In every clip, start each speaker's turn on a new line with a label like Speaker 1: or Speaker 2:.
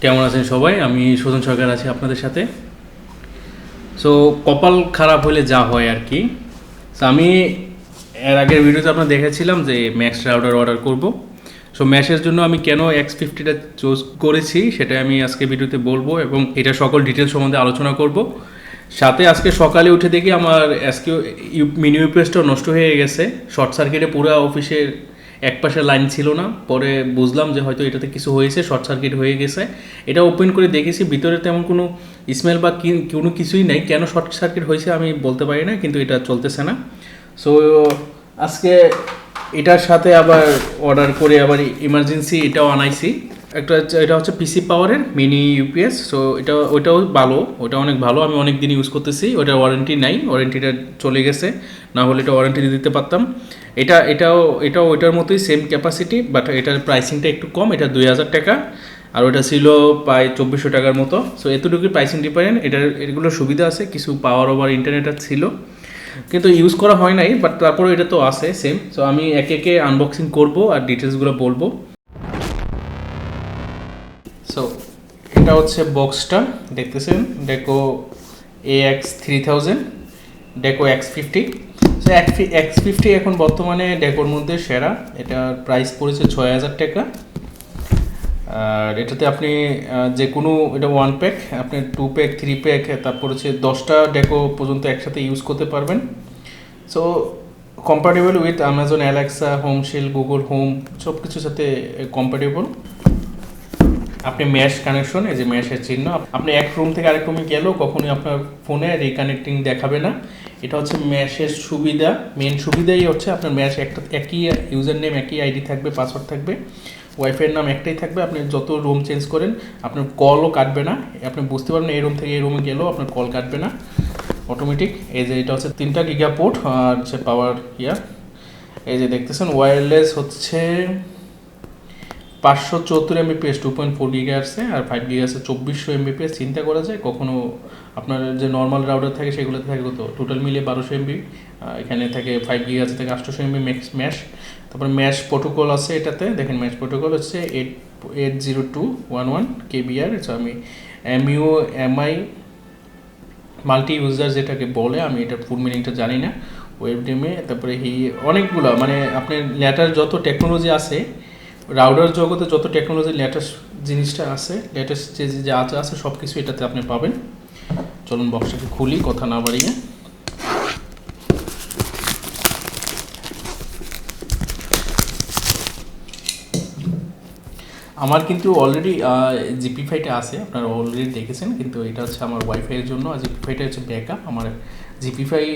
Speaker 1: কেমন আছেন সবাই? আমি সুজন সরকার আছি আপনাদের সাথে। সো কপাল খারাপ হলে যা হয় আর কি। So, আমি এর আগের ভিডিওতে আপনার দেখেছিলাম যে ম্যাক্স রাউটার অর্ডার করব। সো ম্যাশের জন্য আমি কেন এক্স ফিফটিটা চুজ করেছি সেটা আমি আজকে ভিডিওতে বলব এবং এটা সকল ডিটেলস সম্বন্ধে আলোচনা করব। সাথে আজকে সকালে উঠে দেখি আমার আজকে মিনি ইউপিএসটাও নষ্ট হয়ে গেছে। শর্ট সার্কিটে পুরো অফিসের এক পাশে লাইন ছিল না। পরে বুঝলাম যে হয়তো এটাতে কিছু হয়েছে, শর্ট সার্কিট হয়ে গেছে। এটা ওপেন করে দেখেছি, ভিতরে তেমন কোনো স্মেল বা কোনো কিছুই নেই। কেন শর্ট সার্কিট হয়েছে আমি বলতে পারি না, কিন্তু এটা চলতেছে না। সো আজকে এটার সাথে আবার অর্ডার করে আবার ইমার্জেন্সি এটাও আনাইছি। একটা এটা হচ্ছে পিসি পাওয়ারের মিনি ইউপিএস সো এটা ওইটাও ভালো ওটা অনেক ভালো। আমি অনেক দিন ইউজ করতেছি ওটা ওয়ারেন্টি নাই। ওয়ারেন্টিটা চলে গেছে। না হলে এটা ওয়ারেন্টি দিতে পারতাম। এটা, এটাও এটাও ওইটার মতোই সেম ক্যাপাসিটি বাট এটার প্রাইসিংটা একটু কম, এটা দুই হাজার টাকা, আর ওটা ছিল প্রায় চব্বিশশো টাকার মতো। সো এতটুকুই প্রাইসিং ডিফারেন্ট এটার এগুলোর সুবিধা আছে, কিছু পাওয়ার ওভার ইন্টারনেট ছিল। কিন্তু ইউজ করা হয় নাই বাট তারপরে এটা তো আছে সেম সো আমি একে একে আনবক্সিং করব আর ডিটেলসগুলো বলব। সো এটা হচ্ছে বক্সটা দেখতেছেন? Deco A X three thousand Deco X fifty X fifty এখন বর্তমানে ডেকোর মধ্যে সেরা। এটার প্রাইস পড়েছে ছয় হাজার টাকা। আর এটাতে আপনি যে কোনো, এটা ওয়ান প্যাক আপনি টু প্যাক থ্রি প্যাক তারপর হচ্ছে দশটা ডেকো পর্যন্ত একসাথে ইউজ করতে পারবেন। So compatible with Amazon Alexa home shield Google home সব কিছুর সাথে কম্পাটেবল আপনি ম্যাশ কানেকশন এই যে ম্যাশের চিহ্ন আপনি এক রুম থেকে আরেক রুমে গেলেও কখনোই আপনার ফোনে রিকানেক্টিং দেখাবে না। এটা হচ্ছে ম্যাশের সুবিধা মেন সুবিধাই হচ্ছে আপনার ম্যাশ একটা, একই ইউজার নেম একই আইডি থাকবে পাসওয়ার্ড থাকবে ওয়াইফাইয়ের নাম একটাই থাকবে, আপনি যত রুম চেঞ্জ করেন, আপনার কলও কাটবে না, আপনি বুঝতে পারবেন এই রুম থেকে এই রুমে গেলেও আপনার কল কাটবে না অটোমেটিক এই যে এটা হচ্ছে তিনটা গিগা পোর্ট আর হচ্ছে পাওয়ার ইয়ার এই যে দেখতেছেন ওয়্যারলেস হচ্ছে পাঁচশো চুয়াত্তর Mbps two point four giga আছে আর ফাইভ গিগা আছে চব্বিশশো এমবিপিএস চিন্তা করা যায়। কখনো আপনার যে নর্মাল রাউটার থাকে, সেগুলোতে থাকে কত? টোটাল মিলিয়ে বারোশো এমবি এখানে থাকে ফাইভ গিগা আছে থেকে আটশোশো এমবি ম্যাক্স ম্যাশ তারপর ম্যাশ প্রোটোকল আছে এটাতে। দেখেন ম্যাশ প্রোটোকল হচ্ছে eight eight zero two one one KBR আমি এমইউ এমআই মাল্টি ইউজার যেটাকে বলে, আমি এটা ফুল মিনিংটা জানি না। ওয়েব ডেমে তারপরে হি অনেকগুলো মানে আপনার ল্যাটার যত টেকনোলজি আছে রাউডার জগতে যত টেকনোলজি লেটেস্ট জিনিসটা আছে লেটেস্ট যে যে যা আছে সব কিছু এটাতে আপনি পাবেন। চলুন বক্সটাকে খুলি, কথা না বাড়িয়ে। আমার কিন্তু অলরেডি জিপি ফাইটা আছে, আপনারা অলরেডি দেখেছেন, কিন্তু এটা হচ্ছে আমার ওয়াইফাইয়ের জন্য। আর জিপি ফাইটা হচ্ছে ব্যাকআপ আমার জিপি ফাই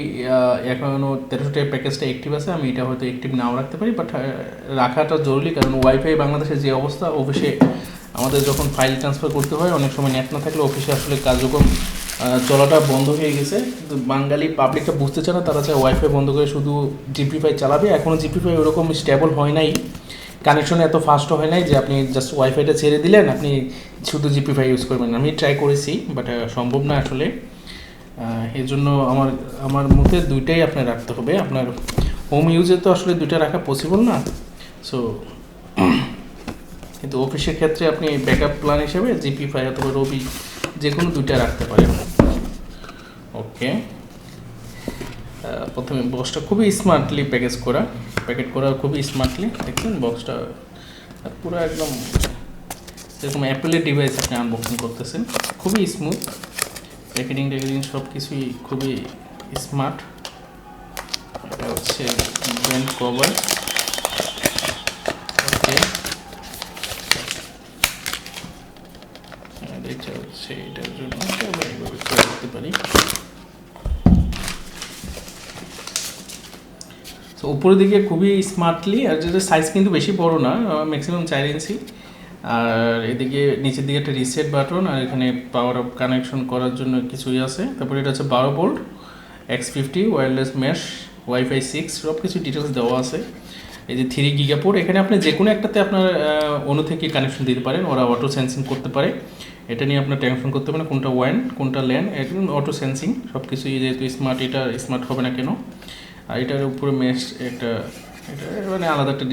Speaker 1: এখনও তেরোশো টাকা প্যাকেজটা অ্যাক্টিভ আছে, আমি এটা হয়তো অ্যাক্টিভ নাও রাখতে পারি বাট রাখাটা জরুরি, কারণ ওয়াইফাই বাংলাদেশের যে অবস্থা অফিসে আমাদের যখন ফাইল ট্রান্সফার করতে হয়, অনেক সময় নেট না থাকলে অফিসে আসলে কার্যক্রম চলাটা বন্ধ হয়ে গেছে। বাঙালি পাবলিকটা বুঝতে চায় না, তারা চায় ওয়াইফাই বন্ধ করে শুধু জিপি ফাই চালাবে। এখনও জিপি ফাই ওরকম স্টেবল হয় নাই। কানেকশন এত ফাস্ট হয় নাই যে আপনি জাস্ট ওয়াইফাইটা ছেড়ে দিলেন, আপনি শুধু জিপি ফাই ইউজ করবেন। আমি ট্রাই করেছি বাট সম্ভব না আসলে। এর জন্য আমার আমার মতে দুইটাই আপনার রাখতে হবে। আপনার হোম ইউজে তো আসলে দুইটা রাখা পসিবল না। সো কিন্তু অফিসের ক্ষেত্রে আপনি ব্যাকআপ প্ল্যান হিসেবে জিপি ফাই অথবা রবি যে কোনো দুইটা রাখতে পারেন। ওকে প্রথমে বক্সটা খুবই স্মার্টলি প্যাকেজ করা। প্যাকেট করা খুবই স্মার্টলি দেখছেন বক্সটা পুরো একদম যেরকম অ্যাপেলের ডিভাইস আপনি আনবক্সিং করতেছেন। খুবই স্মুথ প্যাকেটিং ট্যাকেটিং সব কিছুই খুবই স্মার্ট এটা হচ্ছে ব্র্যান্ড কভার ওকে এটা হচ্ছে এটার জন্য এইভাবে করে পারি। তো উপরের দিকে খুবই স্মার্টলি আর যেটা সাইজ কিন্তু বেশি বড় না ম্যাক্সিমাম চার ইঞ্চি আর এদিকে নিচের দিকে একটা রিসেট বাটন আর এখানে পাওয়ার অফ কানেকশন করার জন্য কিছুই আছে। তারপরে এটা হচ্ছে বারো volt X fifty wireless mesh wifi six সব কিছু ডিটেলস দেওয়া আছে। এই যে থ্রি গিগাপোর্ট এখানে আপনি যে কোনো একটাতে আপনার অনু থেকে কানেকশন দিতে পারেন, ওরা অটো সেন্সিং করতে পারে। এটা নিয়ে আপনার টেনশন করতে পারেন, কোনটা ওয়ান কোনটা ল্যান একদম অটো সেন্সিং সব কিছুই যেহেতু স্মার্ট এটা স্মার্ট হবে না কেন। আর এটার উপরে মেশ একটা এটা মানে আলাদা একটা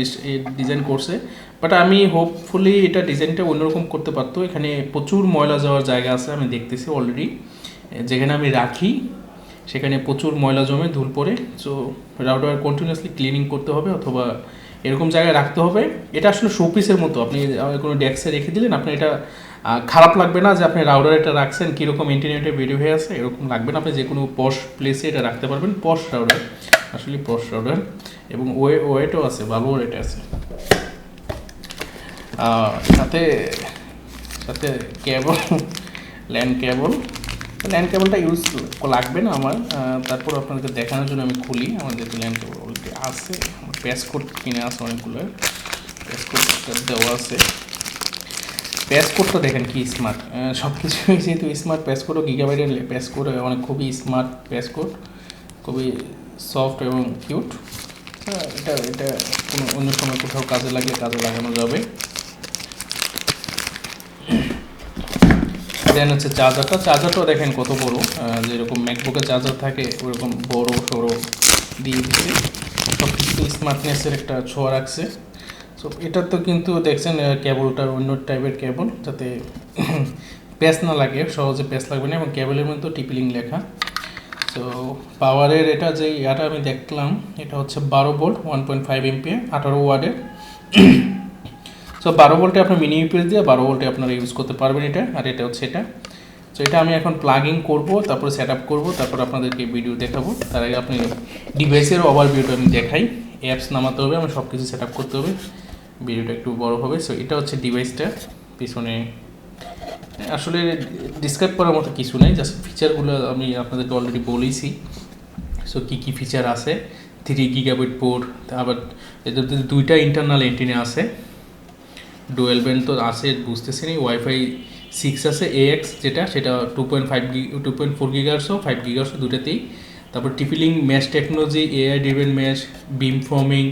Speaker 1: ডিজাইন করছে। বাট আমি হোপফুলি এটা ডিজাইনটা অন্যরকম করতে পারতো। এখানে প্রচুর ময়লা যাওয়ার জায়গা আছে, আমি দেখতেছি অলরেডি যেখানে আমি রাখি, সেখানে প্রচুর ময়লা জমে ধুল পড়ে। সো রাউটার কন্টিনিউয়াসলি ক্লিনিং করতে হবে অথবা এরকম জায়গায় রাখতে হবে। এটা আসলে শোপিসের মতো। আপনি কোনো ডেস্কে রেখে দিলেন আপনি এটা খারাপ লাগবে না যে আপনি রাউডার এটা রাখছেন, কীরকম ইন্টারনেটে বেরিয়ে হয়ে আছে, এরকম লাগবে না। আপনি যে কোনো পশ প্লেসে এটা রাখতে পারবেন। পশ রাউডার আসলে পশ রাউটার এবং ওয়ে, ওয়েটও আছে ভালো ওয়েট আছে। সাথে সাথে কেবল ল্যান্ড কেবল ল্যান্ড কেবলটা ইউজ লাগবে না আমার তারপর আপনাদের দেখানোর জন্য আমি খুলি। যেহেতু ল্যান্ড কেবল আছে, আমার প্যাসকোড কিনে আছে অনেকগুলো। প্যাসকোড দেওয়া আছে। প্যাসকোডটা দেখেন কি স্মার্ট সব কিছুই যেহেতু স্মার্ট প্যাসকোডও গিগাবাইটের প্যাসকোড অনেক খুবই স্মার্ট প্যাসকোড খুবই সফট এবং কিউট এটা এটা কোনো অন্য সময় কোথাও কাজে লাগলে কাজে লাগানো যাবে। দেন হচ্ছে চার্জারটা, চার্জারটাও দেখেন কত বড়। যেরকম ম্যাকবুকের চার্জার থাকে, ওরকম বড় সড়ো দিয়ে দিচ্ছে। সব কিছু স্মার্টনেসের একটা ছোঁয়া রাখছে। সো এটা তো কিন্তু দেখছেন কেবলটা অন্য টাইপের কেবল, যাতে প্যাচ না লাগে, সহজে প্যাচ লাগবে না এবং কেবলের মধ্যে টিপিলিং লেখা। তো পাওয়ারের এটা যে ইয়াটা আমি দেখলাম, এটা হচ্ছে বারো volt one point five MPA আঠারো ওয়ার্ডের সো বারো ভোল্টে আপনার মিনি ইউপিএস দিয়ে বারো ভোল্টে আপনারা ইউজ করতে পারবেন এটা, আর এটা হচ্ছে এটা। তো এটা আমি এখন প্লাগিং করব, তারপরে সেট আপ করব, তারপর আপনাদেরকে ভিডিও দেখাবো। তার আগে আপনি ডিভাইসের ওভারভিউটা আমি দেখাই। অ্যাপস নামাতে হবে আমি সব কিছু সেট আপ করতে হবে। ভিডিওটা একটু বড় হবে। সো এটা হচ্ছে ডিভাইসটা পিছনে আসলে ডিসক্রাইব করার মতো কিছু নেই জাস্ট ফিচারগুলো আমি আপনাদেরকে অলরেডি বলেইছি। সো কী কী ফিচার আছে? থ্রি গিগাবিট পোর্ট আবার এদের দুইটা ইন্টারনাল এন্টিনে আছে। ডুয়েল ব্যান্ড তো আছে, বুঝতেছি নি ওয়াইফাই সিক্স আছে এএক্স যেটা, সেটা টু পয়েন্ট ফাইভ গি টু পয়েন্ট ফোর গিগার্সও ফাইভ গিগার্সও দুটাতেই তারপর TP Link mesh technology AI driven mesh beamforming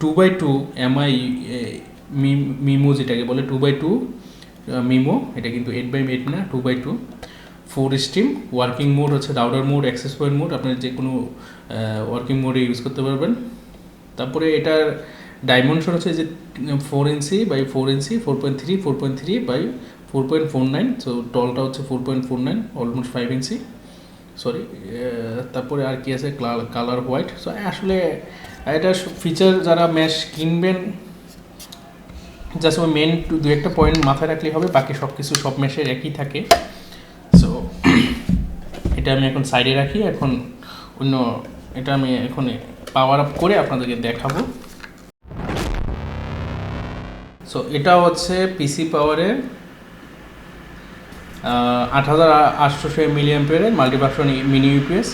Speaker 1: two by two MI MIMO যেটাকে বলে টু বাই টু মিমো এটা কিন্তু এইট বাই এইট না two by two four stream working mode হচ্ছে router mode access point mode আপনি যে কোনো working মোডে ইউজ করতে পারবেন। তারপরে এটার ডাইমেনশন হচ্ছে যে four inch by four inch four point three four point three by four point four nine so টলটা হচ্ছে four point four nine almost five inch sorry তারপরে আর কি আছে কালার হোয়াইট সো আসলে এটা ফিচার যারা ম্যাশ কিনবেন জাস্ট ওই মেন দু একটা পয়েন্ট মাথায় রাখলেই হবে, বাকি সব কিছু সব ম্যাশের একই থাকে। সো এটা আমি এখন সাইডে রাখি, এখন অন্য এটা আমি এখন পাওয়ার আপ করে আপনাদেরকে দেখাবো। সো এটা হচ্ছে পিসি পাওয়ারের আট হাজার আটশোশো মিলিয়াম পেয়ারের মাল্টিপাকশন মিনি ইউপিএস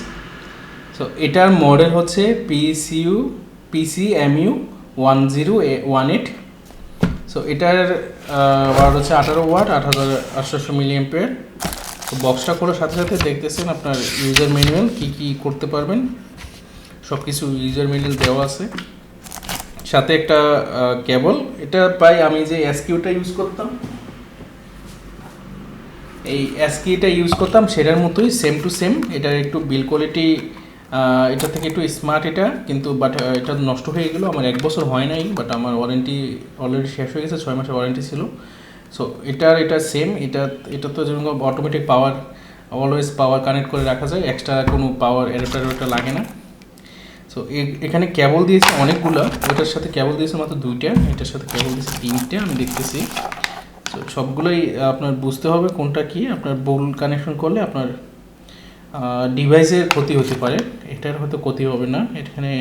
Speaker 1: সো এটার মডেল হচ্ছে পিসিউ PC MU one zero A one eight so এটার ওয়ার্ড হচ্ছে আঠারো ওয়াট আট হাজার আটশোশো মিলিয়াম পেয়ার তো বক্সটা করার সাথে সাথে দেখতেছেন আপনার ইউজার ম্যানুয়াল কী কী করতে পারবেন। সব কিছু ইউজার ম্যানুয়াল দেওয়া আছে। সাথে একটা কেবল এটা প্রায় আমি যে এসকিউটা ইউজ করতাম, এই এসকিটা ইউজ করতাম, সেটার মতোই সেম টু সেম এটার একটু বিল কোয়ালিটি এটা থেকে একটু স্মার্ট এটা, কিন্তু বাট এটা নষ্ট হয়ে গেলো। আমার এক বছর হয় নাই বাট আমার ওয়ারেন্টি অলরেডি শেষ হয়ে গেছে, ছয় মাসের ওয়ারেন্টি ছিল। সো এটার এটা সেম এটা এটা তো যেরকম automatic power always power connect করে রাখা যায় এক্সট্রা কোনো পাওয়ার এডাপ্টার ওটা লাগে না। সো এখানে কেবল দিয়েছে অনেকগুলো ওটার সাথে কেবল দিয়েছে মাত্র দুইটা, এটার সাথে কেবল দিয়েছে তিনটে, আমি দেখতেছি। সো সবগুলোই আপনার বুঝতে হবে কোনটা কি, আপনার বোল কানেকশন করলে আপনার ডিভাইসের ক্ষতি হতে পারে। এটার হয়তো ক্ষতি হবে না। এখানে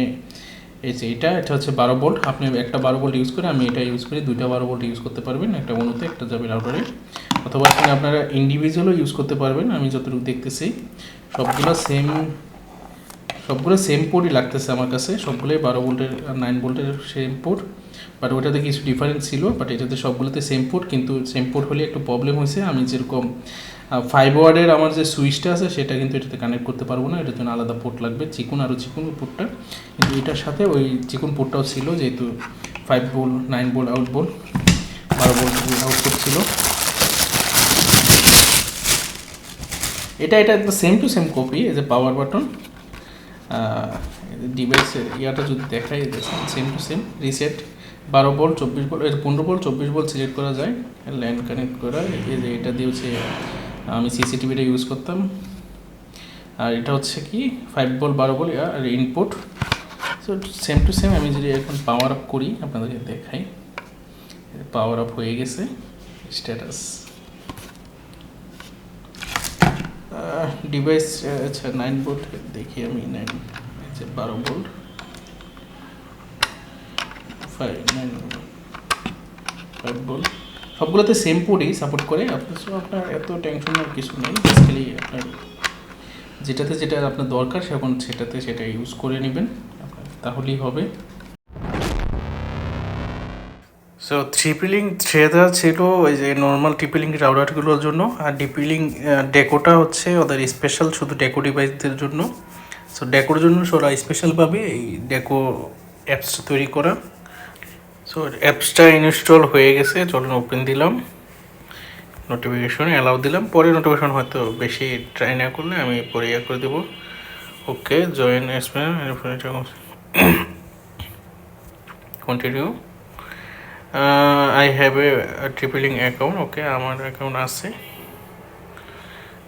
Speaker 1: এই যে এটা এটা হচ্ছে বারো বোল্ট। আপনি একটা বারো ভোল্ট ইউজ করে, আমি এটা ইউজ করি। দুইটা বারো বোল্ট ইউজ করতে পারবেন, একটা অনুতে একটা যাবে রাউটারে। অথবা এখানে আপনারা ইন্ডিভিজুয়ালও ইউজ করতে পারবেন, আমি যতটুকু দেখতেছি। সবগুলো সেম সবগুলো সেম পোর্টই লাগতেছে আমার কাছে। সবগুলোই বারো ভোল্টের নাইন ভোল্টের সেম পোর্ট বাট ওটাতে কিছু ডিফারেন্স ছিল বাট এটাতে সবগুলোতে সেম পোর্ট কিন্তু সেম পোর্ট হলে একটু প্রবলেম হয়েছে। আমি যেরকম ফাইভ ওয়ার্ডের আমার যে সুইচটা আছে, সেটা কিন্তু এটাতে কানেক্ট করতে পারব না। এটার জন্য আলাদা পোর্ট লাগবে, চিকুন আরও চিকুন পোর্টটা কিন্তু এটার সাথে ওই চিকুন পোর্টটাও ছিল, যেহেতু five ball nine ball out ball বারো বোল আউটপুট ছিল। এটা এটা একদম সেম টু সেম কপি এই যে পাওয়ার বাটন ডিভাইসের ইয়াটা যদি দেখাই সেম টু সেম রিসেট বারো বল চব্বিশ বল পনেরো বল চব্বিশ বল সিলেক্ট করা যায় ল্যান্ড কানেক্ট করা, এই যে এটা দিয়ে হচ্ছে আমি সিসিটিভিটা ইউজ করতাম। আর এটা হচ্ছে কি ফাইভ বল বারো বল আর input so same to same আমি যদি এখন পাওয়ার আপ করি, আপনাদেরকে দেখাই। পাওয়ার আপ হয়ে গেছে স্ট্যাটাস ডিভাইস আচ্ছা নাইন বোল্ট দেখি আমি নাইন আচ্ছা বারো volt five nine five volt সবগুলোতে সেম পোর্টই সাপোর্ট করে আপনার সো আপনার এত টেনশনের কিছু নেই বেসিক্যালি আপনার যেটাতে যেটা আপনার দরকার সেখন সেটাতে সেটা ইউজ করে নেবেন তাহলেই হবে। সো ট্রিপিলিং থ্রেদার ছিল, ওই যে নর্মাল ট্রিপিলিং রাউডারগুলোর জন্য, আর ডিপিলিং ডেকোটা হচ্ছে ওদের স্পেশাল শুধু ডেকো ডিভাইসদের জন্য। সো ডেকোর জন্য ওরা স্পেশালভাবে এই ডেকো অ্যাপসটা তৈরি করা। সো অ্যাপসটা ইনস্টল হয়ে গেছে চলুন ওপেন দিলাম। নোটিফিকেশন অ্যালাউ দিলাম। পরে নোটিফিকেশন হয়তো বেশি ট্রাই না করলে আমি পরে ইয়ে করে দেবো। Okay join continue I have a TP Link account okay আমার অ্যাকাউন্ট আছে।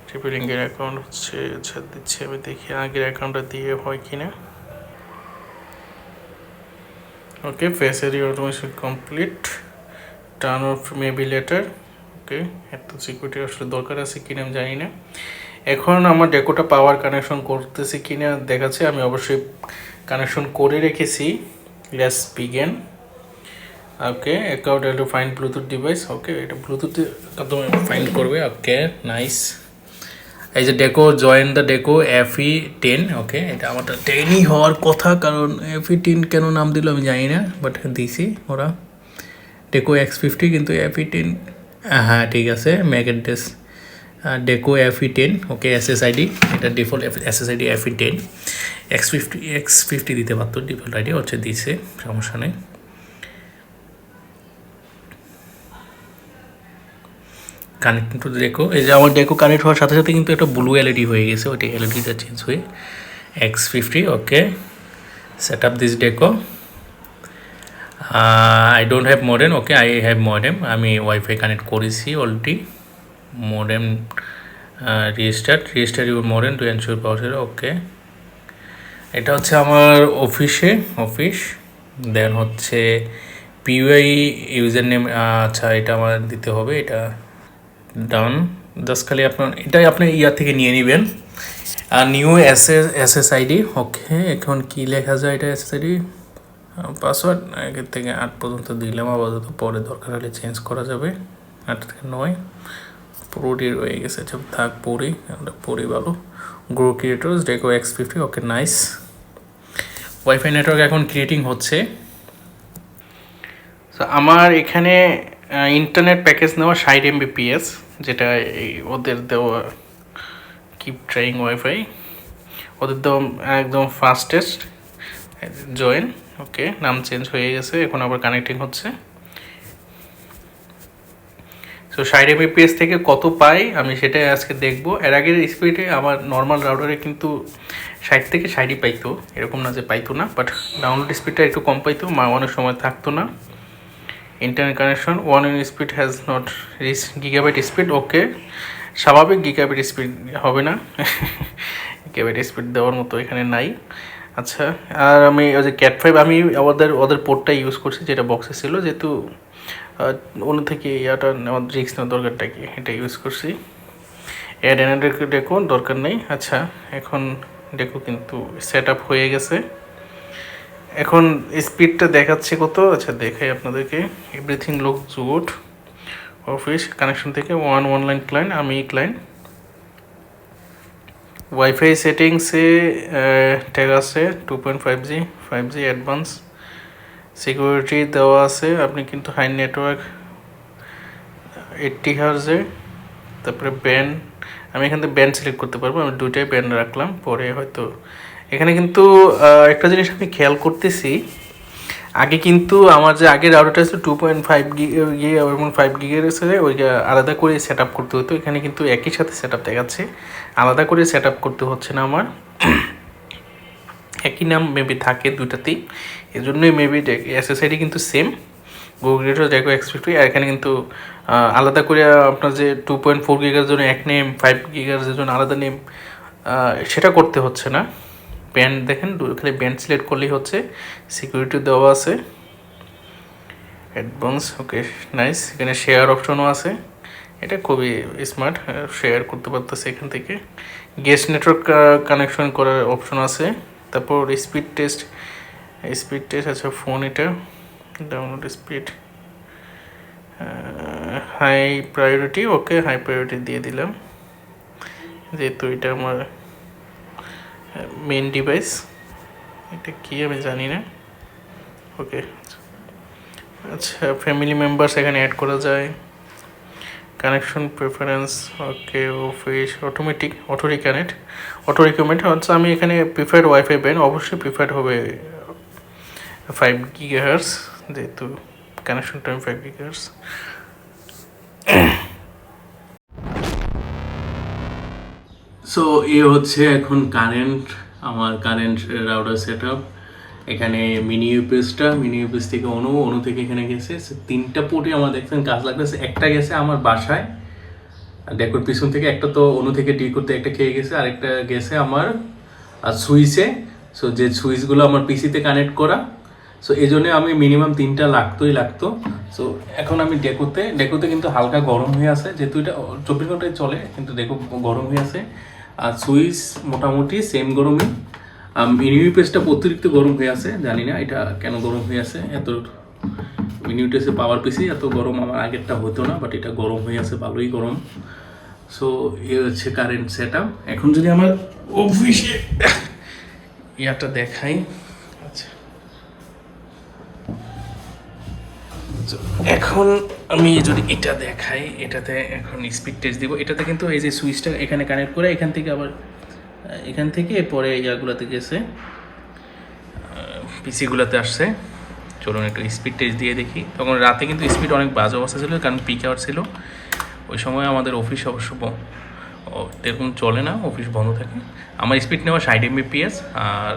Speaker 1: ট্রিপিলিংয়ের অ্যাকাউন্ট হচ্ছে আচ্ছা দিচ্ছি আমি দেখি আগের অ্যাকাউন্টটা দিয়ে হয় কি না okay ফেসারি automation complete turn off maybe later okay এত সিকিউরিটি আসলে দরকার আছে কিনা আমি জানি না। এখন আমার ডেকোটা পাওয়ার কানেকশন করতেছি কিনা দেখাচ্ছে, আমি অবশ্যই কানেকশন করে রেখেছি। Let's begin okay account fine Bluetooth device okay এটা ব্লুটুথ মাধ্যমে ফাইন করবে। ওকে নাইস এই যে Deco join the Deco FE ten okay এটা আমার টেনই হওয়ার কথা, কারণ এফই টেন কেন নাম দিল আমি জানি না বাট দিছি ওরা। ডেকো এক্স ফিফটি কিন্তু এফই টেন হ্যাঁ ঠিক আছে MAC address Deco FE ten okay S S ID এটা default S S ID FE ten X fifty X fifty দিতে পারতো ডিফল্ট আইডি হচ্ছে দিছে, সমস্যা নেই। কানেক্ট টু ডেকো এই যে আমার ডেকো কানেক্ট হওয়ার সাথে সাথে কিন্তু একটা ব্লু এলইডি হয়ে গেছে, ওইটা এলইডিটা চেঞ্জ হয়ে X fifty okay set up this Deco I don't have modem okay I have modem আমি ওয়াইফাই কানেক্ট করেছি already modem register register your modem to ensure power okay এটা হচ্ছে আমার অফিসে অফিস দেন হচ্ছে পিউআই ইউজার নেম আচ্ছা এটা আমার দিতে হবে, এটা ডান। জাস্ট খালি আপনার, এটাই আপনি ইয়ার থেকে নিয়ে নেবেন। আর new S S S ID okay, এখন কি লেখা যায় এটা এস এস আইডি পাসওয়ার্ড আগের থেকে আট পর্যন্ত দিলাম, আপাতত পরে দরকার হলে চেঞ্জ করা যাবে। আট থেকে নয়। পুরোটি রয়ে গেছে আচ্ছা থাক, পড়ি, আমরা পড়ি ভালো। Grow creators Deco X fifty okay nice wifi network এখন ক্রিয়েটিং হচ্ছে। আমার এখানে ইন্টারনেট প্যাকেজ নেওয়া ষাট এমবিপিএস যেটা এই ওদের দেওয়া কিপ ট্রাইং ওয়াইফাই ওদের দেওয়া একদম ফাস্টেস্ট জয়েন ওকে নাম চেঞ্জ হয়ে গেছে, এখন আবার কানেক্টিং হচ্ছে। সো ষাট এমবিপিএস থেকে কত পাই, আমি সেটাই আজকে দেখব। এর আগের স্পিডে আমার নর্মাল রাউটারে কিন্তু ষাট থেকে ষাটই পাইতো, এরকম না যে পাইতো না বাট ডাউনলোড স্পিডটা একটু কম পাইতো, মা অনেক সময় থাকতো না। Internet connection one in speed has not reach gigabyte speed okay স্বাভাবিক গিগাবাইট স্পিড হবে না। গিগাবাইট স্পিড দেওয়ার মতো এখানে নাই। আচ্ছা আর আমি ওই যে ক্যাট ফাইভ আমি ওদের ওদের পোর্টটা ইউজ করছি, যেটা বক্সে ছিল, যেহেতু অন্য থেকে ইয়াটা নেওয়ার রিক্স নেওয়ার দরকারটা কি, এটা ইউজ করছি। অ্যাড এন ডেকো দরকার নেই। আচ্ছা এখন ডেকো কিন্তু সেট আপ হয়ে গেছে। এখন স্পিডটা দেখাচ্ছে কত? আচ্ছা দেখাই আপনাদেরকে। Everything look good office connection থেকে ওয়ান অনলাইন ক্লায়েন্ট আমি ক্লায়েন্ট ওয়াইফাই সেটিংসে ট্যাগ আছে two point five G five G advance security দেওয়া আছে, আপনি কিন্তু হাই নেটওয়ার্ক এইটটি হার্জে তারপরে ব্যান্ড আমি এখান থেকে ব্যান্ড সিলেক্ট করতে পারব, আমি দুইটাই ব্যান্ড রাখলাম, পরে হয়তো এখানে কিন্তু একটা জিনিস আমি খেয়াল করতেছি। আগে কিন্তু আমার যে আগের রাউটারটা ছিল টু পয়েন্ট ফাইভ গিগে এবং ফাইভ গিগের ছিল ওই আলাদা করে সেট আপ করতে হতো। এখানে কিন্তু একই সাথে সেট আপ দেখাচ্ছে। আলাদা করে সেট আপ করতে হচ্ছে না আমার।
Speaker 2: একই নাম মেবি থাকে দুটাতেই এই জন্যই মেবি এসএসআইডি কিন্তু সেম গুগল দেখো এক্সপেক্ট আর এখানে কিন্তু আলাদা করে আপনার যে টু পয়েন্ট ফোর গিগার জন্য এক নেম ফাইভ গিগার্সের জন্য আলাদা নেম সেটা করতে হচ্ছে না। ব্যান্ড দেখেন খালি ব্যান্ড সিলেক্ট করলেই হচ্ছে। সিকিউরিটি দেওয়া আছে। অ্যাডভান্স ওকে নাইস এখানে শেয়ার অপশনও আছে। এটা খুবই স্মার্ট শেয়ার করতে পারতেছে এখান থেকে। গেস্ট নেটওয়ার্ক কানেকশন করার অপশন আছে। তারপর স্পিড টেস্ট স্পিড টেস্ট আছে ফোন এটা। Download speed high priority okay high priority দিয়ে দিলাম। যেহেতু এটা আমার মেন ডিভাইস এটা কি আমি জানি না। ওকে আচ্ছা ফ্যামিলি মেম্বার্স এখানে অ্যাড করা যায়। Connection preference okay office automatic auto reconnect auto recommend হচ্ছে আমি এখানে প্রিফার্ড ওয়াইফাই ব্যান্ড অবশ্যই প্রিফার্ড হবে ফাইভ গিগাহার্স যেহেতু connection time five gigahertz
Speaker 1: so এ হচ্ছে এখন কারেন্ট আমার কারেন্ট রাউটার সেট আপ এখানে মিনি ইউপিএসটা মিনি ইউপিএস থেকে অনু অনু থেকে এখানে গেছে। তিনটা পোর্টে আমার দেখছেন, কাজ লাগতেছে। একটা গেছে আমার বাসায়। দেখুন পিছন থেকে একটা তো অনু থেকে ডি করতে একটা খেয়ে গেছে আর একটা গেছে আমার সুইচে সো যে সুইচগুলো আমার পিসিতে কানেক্ট করা। সো এই জন্য আমি মিনিমাম তিনটা লাগতোই লাগতো। সো এখন আমি ডেকোতে ডেকোতে কিন্তু হালকা গরম হয়ে আছে। যেহেতু এটা চব্বিশ ঘন্টায় চলে, কিন্তু দেখো গরম হয়ে আছে। আর সুইস মোটামুটি সেম গরমই। মিনিমি পেস্টটা অতিরিক্ত গরম হয়ে আছে, জানি না এটা কেন গরম হয়ে আছে, এত মিনিউটেসে পাওয়ার পিসি এত গরম আমার আগেরটা হতো না বাট এটা গরম হয়ে আছে, ভালোই গরম। সো এ হচ্ছে কারেন্ট সেট এখন যদি আমার অফিসে ইয়াটা দেখাই। এখন আমি যদি এটা দেখাই, এটাতে এখন স্পিড টেস্ট দিব। এটাতে কিন্তু এই যে সুইচটা এখানে কানেক্ট করে এখান থেকে আবার এখান থেকে পরে ইয়াগুলোতে গেছে পিসিগুলোতে আসছে। চলুন একটু স্পিড টেস্ট দিয়ে দেখি। তখন রাতে কিন্তু স্পিড অনেক বাজে অবস্থা ছিল, কারণ পিক আওয়ার ছিল। ওই সময় আমাদের অফিস অবশ্য এরকম চলে না অফিস বন্ধ থাকে। আমার স্পিড নেওয়া ষাট এমবিপিএস আর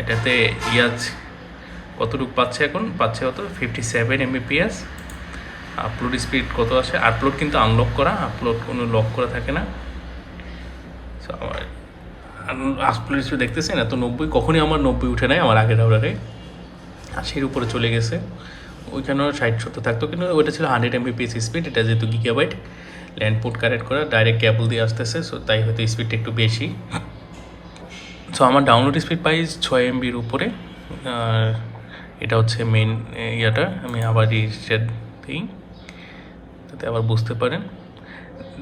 Speaker 1: এটাতে ইয়াজ কতটুকু পাচ্ছে এখন? পাচ্ছে কত? Fifty seven Mbps upload speed কত আছে? আপলোড কিন্তু আনলক করা আপলোড কোনো লক করা থাকে না। আপলোড স্পিড দেখতেছেন? এত নব্বই, কখনই আমার নব্বই উঠে নাই, আমার আগের অর্ডারে আশির উপরে চলে গেছে। ওইখানেও ষাট সত্তর থাকতো, কিন্তু ওইটা ছিল হান্ড্রেড এমবিপিএস স্পিড এটা যেহেতু গিগাবাইট ল্যান্ড পোর্ট কানেক্ট করা ডাইরেক্ট কেবল দিয়ে আসতেছে সো তাই হয়তো স্পিডটা একটু বেশি। সো আমার ডাউনলোড স্পিড পাই ছয় এমবির উপরে, আর এটা হচ্ছে মেন ইয়াটা। আমি আবার রিসেট দিই, যাতে আবার বুঝতে পারেন।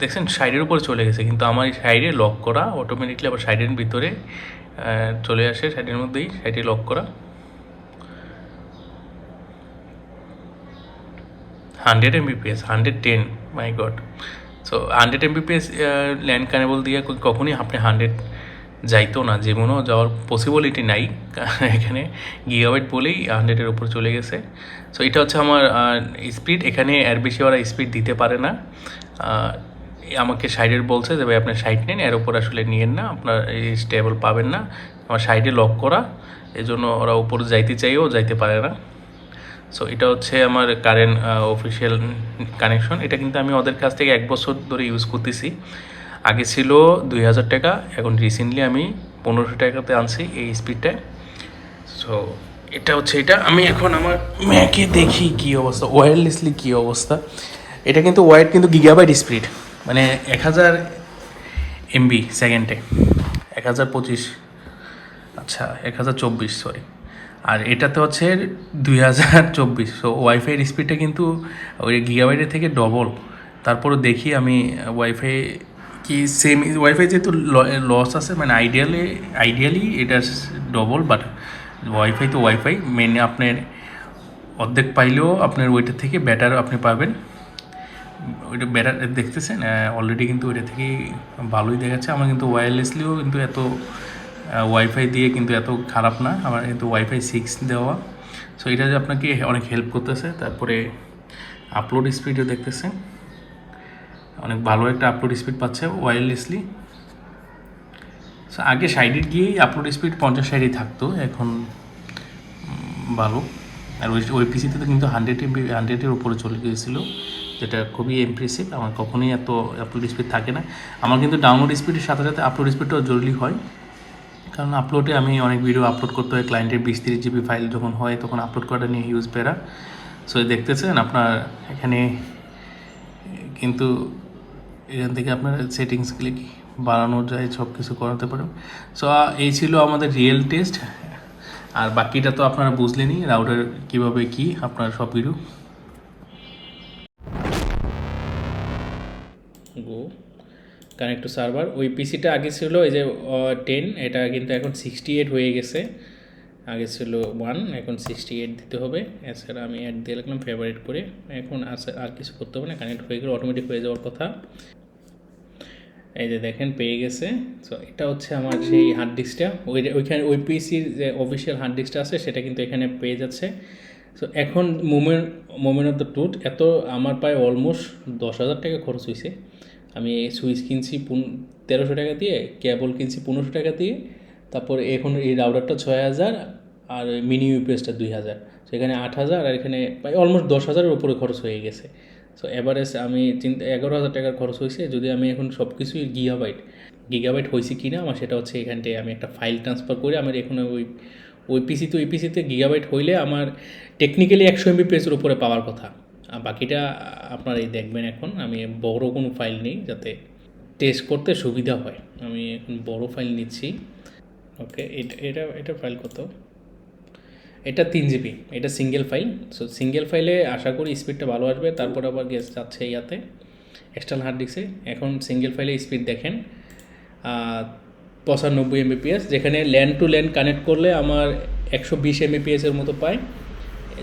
Speaker 1: দেখছেন, সাইডের উপরে চলে গেছে, কিন্তু আমার এই সাইডে লক করা অটোমেটিকলি আবার সাইডের ভিতরে চলে আসে, সাইডের মধ্যেই, সাইডে লক করা। Hundred Mbps hundred ten my god so hundred Mbps LAN cable দিয়ে কখনই আপনি হান্ড্রেড যাইতো না যেমনও যাওয়ার পসিবিলিটি নাই। এখানে গিগাবাইট বলেই হান্ড্রেডের উপর চলে গেছে। সো এটা হচ্ছে আমার স্পিড এখানে এর বেশি ওরা স্পিড দিতে পারে না। আমাকে সাইডের বলছে যে, ভাই আপনার সাইড নেন, এর উপর আসলে নিয়েন না, আপনার এই স্টেবল পাবেন না। আমার সাইডে লক করা। এই জন্য ওরা উপর যাইতে চাইও, যাইতে পারে না। সো এটা হচ্ছে আমার কারেন্ট অফিসিয়াল কানেকশন এটা কিন্তু আমি ওদের কাছ থেকে এক বছর ধরে ইউজ করতেছি। আগে ছিল দুই হাজার টাকা, এখন রিসেন্টলি আমি পনেরোশো টাকাতে আনছি এই স্পিডটা সো এটা হচ্ছে এটা। আমি এখন আমার ম্যাকে দেখি কী অবস্থা ওয়্যারলেসলি কী অবস্থা। এটা কিন্তু ওয়াইড কিন্তু গিগাবাইট স্পিড মানে এক হাজার এমবি সেকেন্ডে এক হাজার পঁচিশ আচ্ছা এক হাজার চব্বিশ সরি আর এটাতে হচ্ছে দুই হাজার চব্বিশ সো ওয়াইফাইয়ের স্পিডটা কিন্তু ওই গিগাবাইটের থেকে ডবল তারপরে দেখি আমি ওয়াইফাই কি সেম ওয়াইফাই যেহেতু লস আছে মানে আইডিয়ালি আইডিয়ালি এটা ডবল বাট ওয়াইফাই তো ওয়াইফাই মেনে আপনার অর্ধেক পাইলেও আপনার ওইটার থেকে বেটার আপনি পাবেন। ওইটা বেটার দেখতেছেন অলরেডি কিন্তু ওইটা থেকে ভালোই দেখাচ্ছে। আমার কিন্তু ওয়্যারলেসলিও কিন্তু এত ওয়াইফাই দিয়ে কিন্তু এত খারাপ না, আমার কিন্তু ওয়াইফাই সিক্স দেওয়া। সো এটা যে আপনাকে অনেক হেল্প করতেছে, তারপরে আপলোড স্পিডও দেখতেছেন। অনেক ভালো একটা আপলোড স্পিড পাচ্ছে ওয়্যারলেসলি So, আগে সাইডের গিয়েই আপলোড স্পিড পঞ্চাশ সাইডেই থাকতো এখন ভালো। আর ওই ওই পিসিতে তো কিন্তু হান্ড্রেড এমবি হান্ড্রেডের উপরে চলে গিয়েছিল যেটা খুবই ইমপ্রেসিভ আমার কখনোই এত আপলোড স্পিড থাকে না। আমার কিন্তু ডাউনলোড স্পিডের সাথে সাথে আপলোড স্পিডটাও জরুরি হয়। কারণ আপলোডে আমি অনেক ভিডিও আপলোড করতে হয় ক্লায়েন্টের বিশ তিরিশ জিবি ফাইল যখন হয় তখন আপলোড করাটা নিয়ে হিউজ পেরা সো দেখতেছেন আপনার এখানে কিন্তু এখান থেকে আপনার সেটিংসগুলি বাড়ানো যায় সব কিছু করাতে পারেন। সো এই ছিল আমাদের রিয়েল টেস্ট আর বাকিটা তো আপনারা বুঝলেনই রাউটার কীভাবে কি, আপনার সব কিছু গো কানেক্ট টু সার্ভার ওই পিসিটা আগে ছিল এই যে টেন এটা কিন্তু এখন সিক্সটি এইট হয়ে গেছে। আগে ছিল ওয়ান এখন সিক্সটি এইট দিতে হবে। এছাড়া আমি অ্যাড দিয়ে রাখলাম ফেভারিট করে। এখন আর কিছু করতে হবে না। কানেক্ট হয়ে গেলে অটোমেটিক হয়ে যাওয়ার কথা। এই যে দেখেন, পেয়ে গেছে। সো এটা হচ্ছে আমার সেই হার্ড ডিস্কটা ওই ওইখানে ওই পিসির যে অফিসিয়াল হার্ড ডিস্কটা আছে, সেটা কিন্তু এখানে পেয়ে যাচ্ছে। সো এখন মোমেন মোমেন্ট অফ দ্য টুথ এত আমার প্রায় অলমোস্ট দশ হাজার টাকা খরচ হয়েছে আমি সুইচ কিনছি তেরোশো টাকা দিয়ে কেবল কিনছি পনেরোশো টাকা দিয়ে, তারপর এখন এই রাউডারটা ছয় হাজার, আর মিনি ইউপিএসটা দুই হাজার। সেখানে আট হাজার, আর এখানে প্রায় অলমোস্ট দশ হাজারের উপরে খরচ হয়ে গেছে। সো এভারেজ আমি চিন্তা এগারো হাজার টাকার খরচ হয়েছে। যদি আমি এখন সব কিছুই গিগাবাইট গিগাবাইট হয়েছে কি না আমার সেটা হচ্ছে এখানটায় আমি একটা ফাইল ট্রান্সফার করে আমার এখন ওই ওই পিসিতে ওই পিসিতে গিগাবাইট হইলে আমার টেকনিক্যালি একশো এমবি পেজের উপরে পাওয়ার কথা। আর বাকিটা আপনার এই দেখবেন এখন, আমি বড় কোনো ফাইল নেই যাতে টেস্ট করতে সুবিধা হয়। আমি এখন বড় ফাইল নিচ্ছি। ওকে এটা এটা এটা ফাইল কত? এটা তিন জিবি, এটা সিঙ্গেল ফাইল সো সিঙ্গেল ফাইলে আশা করি স্পিডটা ভালো আসবে, তারপর আবার গেস যাচ্ছে ইয়াতে এক্সটার্নাল হার্ড ডিস্কে এখন সিঙ্গেল ফাইলে স্পিড দেখেন পঁচানব্বই এমবিপিএস যেখানে ল্যান্ড টু ল্যান্ড কানেক্ট করলে আমার একশো বিশ এমবিপিএসের মতো পায়,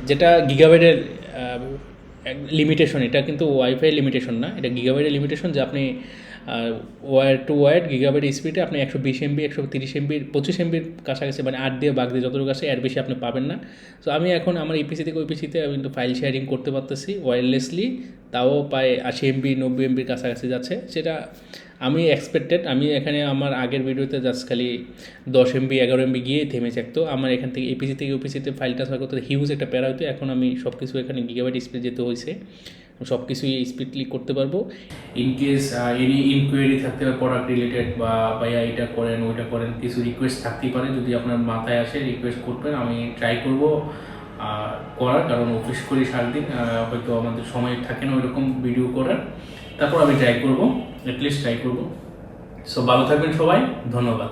Speaker 1: যেটা গিগাবাইটের লিমিটেশন এটা কিন্তু ওয়াইফাই লিমিটেশন না, এটা গিগাবাইটের লিমিটেশন যে আপনি ওয়ার টু ওয়ার গিগাবাইট স্পিডে আপনি একশো বিশ এমবি একশো তিরিশ এমবির পঁচিশ এমবির কাছাকাছি মানে আট দিয়ে বাগ দিয়ে যতটুকু আছে, এর বেশি আপনি পাবেন না। তো আমি এখন আমার ইপিসি থেকে ওইপিসিতে আমি কিন্তু ফাইল শেয়ারিং করতে পারতেছি ওয়্যারলেসলি তাও প্রায় আশি এমবি নব্বই এমবির কাছাকাছি যাচ্ছে। সেটা আমি এক্সপেক্টেড আমি এখানে আমার আগের ভিডিওতে জাস্ট খালি দশ এমবি এগারো এমবি গিয়ে থেমে থাকতো আমার এখান থেকে এপিসি থেকে ওপিসিতে ফাইল ট্রান্সফার করতে হিউজ একটা প্যারা হতো এখন আমি সব কিছু এখানে গিগাবাইট স্পিড যেতে হয়েছে সব কিছুই স্পিডলি করতে পারব। ইন কেস এনি ইনকোয়ারি থাকতে পারে প্রোডাক্ট রিলেটেড বা ভাইয়া এটা করেন, ওইটা করেন, কিছু রিকোয়েস্ট থাকতেই পারে। যদি আপনার মাথায় আসে রিকোয়েস্ট করবেন, আমি ট্রাই করব করার। কারণ অফিস করি সারাদিন হয়তো আমাদের সময় থাকে না ওইরকম ভিডিও করার। তারপর আমি ট্রাই করব অ্যাটলিস্ট ট্রাই করব। সো ভালো থাকবেন সবাই, ধন্যবাদ।